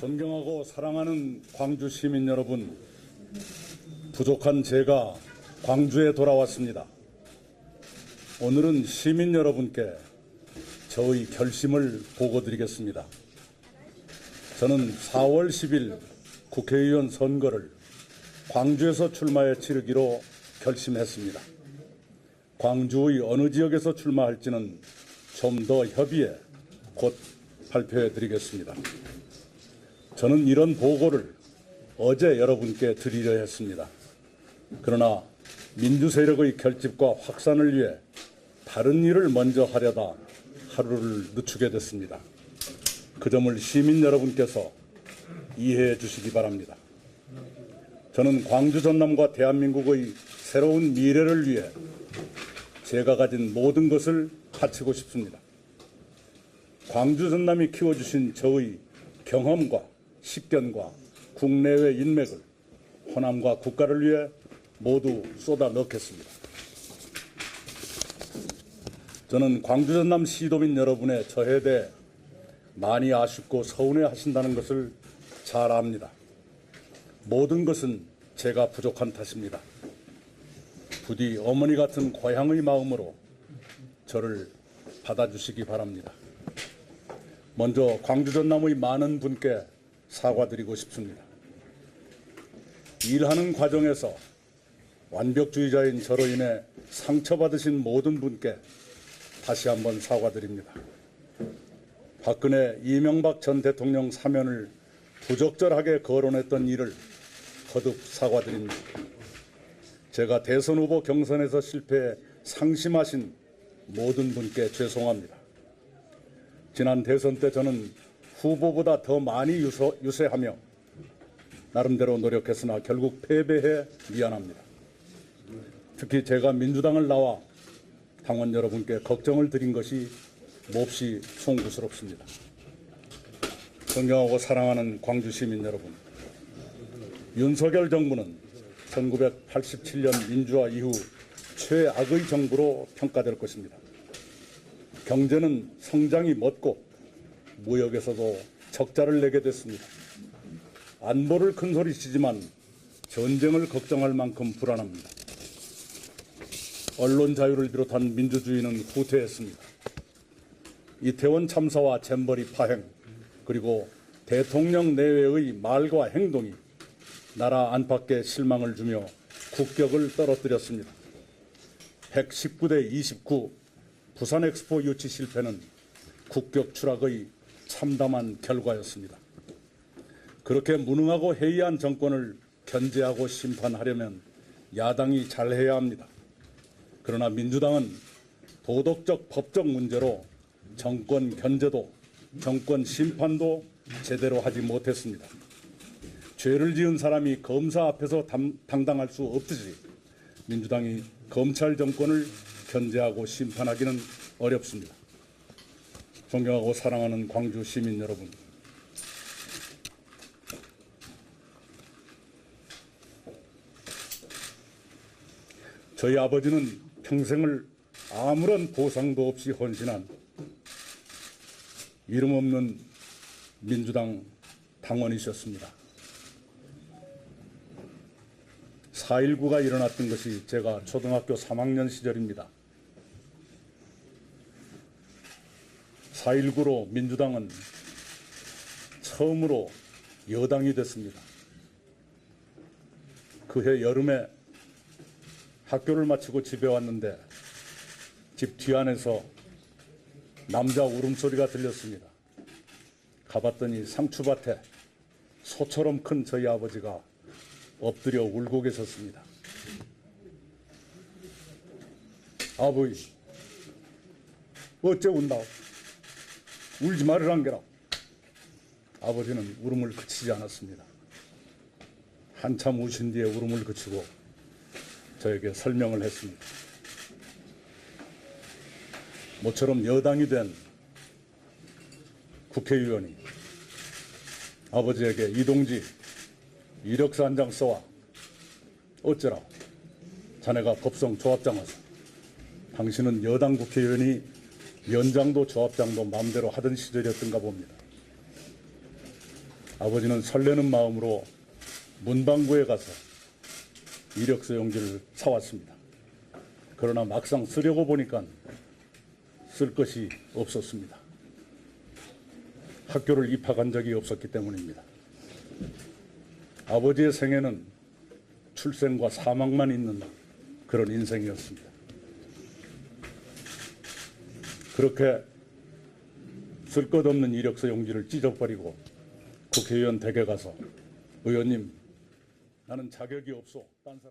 존경하고 사랑하는 광주 시민 여러분, 부족한 제가 광주에 돌아왔습니다. 오늘은 시민 여러분께 저의 결심을 보고드리겠습니다. 저는 4월 10일 국회의원 선거를 광주에서 출마해 치르기로 결심했습니다. 광주의 어느 지역에서 출마할지는 좀 더 협의해 곧 발표해 드리겠습니다. 저는 이런 보고를 어제 여러분께 드리려 했습니다. 그러나 민주 세력의 결집과 확산을 위해 다른 일을 먼저 하려다 하루를 늦추게 됐습니다. 그 점을 시민 여러분께서 이해해 주시기 바랍니다. 저는 광주 전남과 대한민국의 새로운 미래를 위해 제가 가진 모든 것을 바치고 싶습니다. 광주 전남이 키워주신 저의 경험과 식견과 국내외 인맥을 호남과 국가를 위해 모두 쏟아 넣겠습니다. 저는 광주 전남 시도민 여러분의 저에 대해 많이 아쉽고 서운해 하신다는 것을 잘 압니다. 모든 것은 제가 부족한 탓입니다. 부디 어머니 같은 고향의 마음으로 저를 받아주시기 바랍니다. 먼저 광주 전남의 많은 분께 사과드리고 싶습니다. 일하는 과정에서 완벽주의자인 저로 인해 상처받으신 모든 분께 다시 한번 사과드립니다. 박근혜 이명박 전 대통령 사면을 부적절하게 거론했던 일을 거듭 사과드립니다. 제가 대선 후보 경선에서 실패해 상심하신 모든 분께 죄송합니다. 지난 대선 때 저는 후보보다 더 많이 유서, 유세하며 나름대로 노력했으나 결국 패배해 미안합니다. 특히 제가 민주당을 나와 당원 여러분께 걱정을 드린 것이 몹시 송구스럽습니다. 존경하고 사랑하는 광주 시민 여러분, 윤석열 정부는 1987년 민주화 이후 최악의 정부로 평가될 것입니다. 경제는 성장이 멎고 무역에서도 적자를 내게 됐습니다. 안보를 큰 소리 치지만 전쟁을 걱정할 만큼 불안합니다. 언론 자유를 비롯한 민주주의는 후퇴했습니다. 이태원 참사와 잼버리 파행 그리고 대통령 내외의 말과 행동이 나라 안팎에 실망을 주며 국격을 떨어뜨렸습니다. 119대 29 부산 엑스포 유치 실패는 국격 추락의 참담한 결과였습니다. 그렇게 무능하고 해이한 정권을 견제하고 심판하려면 야당이 잘해야 합니다. 그러나 민주당은 도덕적 법적 문제로 정권 견제도 정권 심판도 제대로 하지 못했습니다. 죄를 지은 사람이 검사 앞에서 담, 당당할 수 없듯이 민주당이 검찰 정권을 견제하고 심판하기는 어렵습니다. 존경하고 사랑하는 광주 시민 여러분. 저희 아버지는 평생을 아무런 보상도 없이 헌신한 이름 없는 민주당 당원이셨습니다. 4.19가 일어났던 것이 제가 초등학교 3학년 시절입니다. 4.19로 민주당은 처음으로 여당이 됐습니다. 그해 여름에 학교를 마치고 집에 왔는데 집 뒤안에서 남자 울음소리가 들렸습니다. 가봤더니 상추밭에 소처럼 큰 저희 아버지가 엎드려 울고 계셨습니다. 아버지, 어째 운다오? 울지 말으란 게라. 아버지는 울음을 그치지 않았습니다. 한참 우신 뒤에 울음을 그치고 저에게 설명을 했습니다. 모처럼 여당이 된 국회의원이 아버지에게 이동지 이력서 한 장 써와 어쩌라 자네가 법성 조합장 와서 당신은 여당 국회의원이 연장도 조합장도 마음대로 하던 시절이었던가 봅니다. 아버지는 설레는 마음으로 문방구에 가서 이력서 용지를 사왔습니다. 그러나 막상 쓰려고 보니까 쓸 것이 없었습니다. 학교를 입학한 적이 없었기 때문입니다. 아버지의 생애는 출생과 사망만 있는 그런 인생이었습니다. 그렇게 쓸 것 없는 이력서 용지를 찢어버리고 국회의원 댁에 가서 의원님 나는 자격이 없어 딴 사람